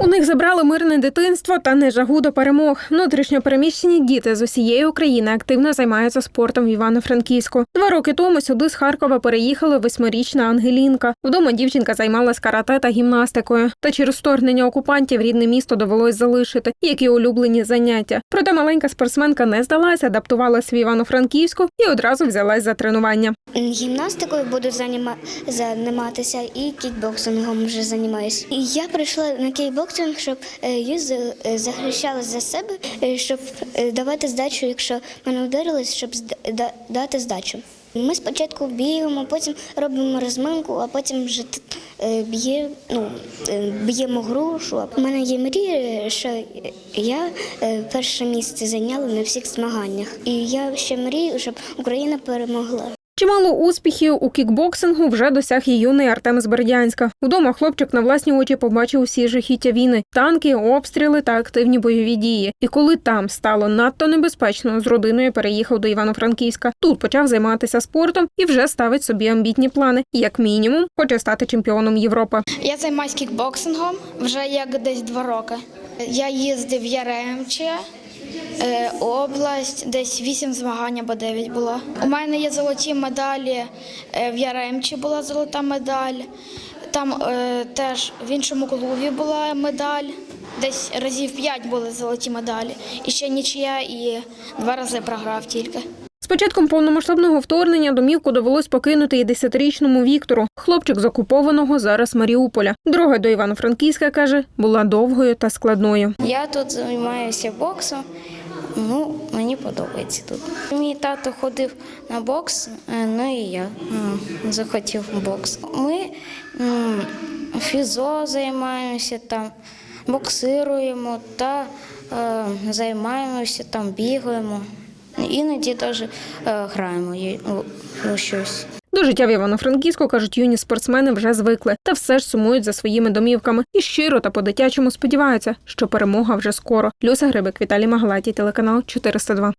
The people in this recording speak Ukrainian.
У них забрали мирне дитинство та не жагу до перемог. Внутрішньо переміщені діти з усієї України активно займаються спортом в Івано-Франківську. Два роки тому сюди з Харкова переїхала восьмирічна Ангелінка. Вдома дівчинка займалась карате та гімнастикою. Та через вторгнення окупантів рідне місто довелось залишити, як і улюблені заняття. Проте маленька спортсменка не здалася, адаптувалась в Івано-Франківську і одразу взялась за тренування. Гімнастикою буду займатися і кікбоксингом вже займаюся. Я прийшла на кікбоксинг, щоб е, їздила, е, за себе, е, щоб е, давати здачу, якщо мене вдарились, щоб дати здачу. Ми спочатку бігаємо, потім робимо розминку, а потім вже е, б'є, ну, е, б'ємо грушу. У мене є мрія, що я е, перше місце зайняла на всіх змаганнях. І я ще мрію, щоб Україна перемогла. Чимало успіхів у кікбоксингу вже досяг і юний Артем з Бердянська. Вдома хлопчик на власні очі побачив усі жахіття війни, танки, обстріли та активні бойові дії. І коли там стало надто небезпечно, з родиною переїхав до Івано-Франківська. Тут почав займатися спортом і вже ставить собі амбітні плани. Як мінімум, хоче стати чемпіоном Європи. Я займаюся кікбоксингом вже як десь два роки. Я їздив в Яремче, е, область, десь вісім змагань або дев'ять було. У мене є золоті медалі. е, В Яремчі була золота медаль. Там е, теж в іншому клубі була медаль. Десь разів п'ять були золоті медалі. І ще нічия, і два рази програв тільки. Початком повномасштабного вторгнення домівку довелось покинути і десятирічному Віктору. Хлопчик з окупованого зараз Маріуполя. Дорога до Івано-Франківська каже, була довгою та складною. Я тут займаюся боксом. Ну, мені подобається тут. Мій тато ходив на бокс, е, ну і я захотів бокс. Ми фізо займаємося там, боксируємо та е, займаємося там, бігаємо. Іноді теж е, граємо щось. До життя в Івано-Франківську, кажуть, юні спортсмени вже звикли та все ж сумують за своїми домівками і щиро та по-дитячому сподіваються, що перемога вже скоро. Люся Грибик, Віталій Магалаті, телеканал 402.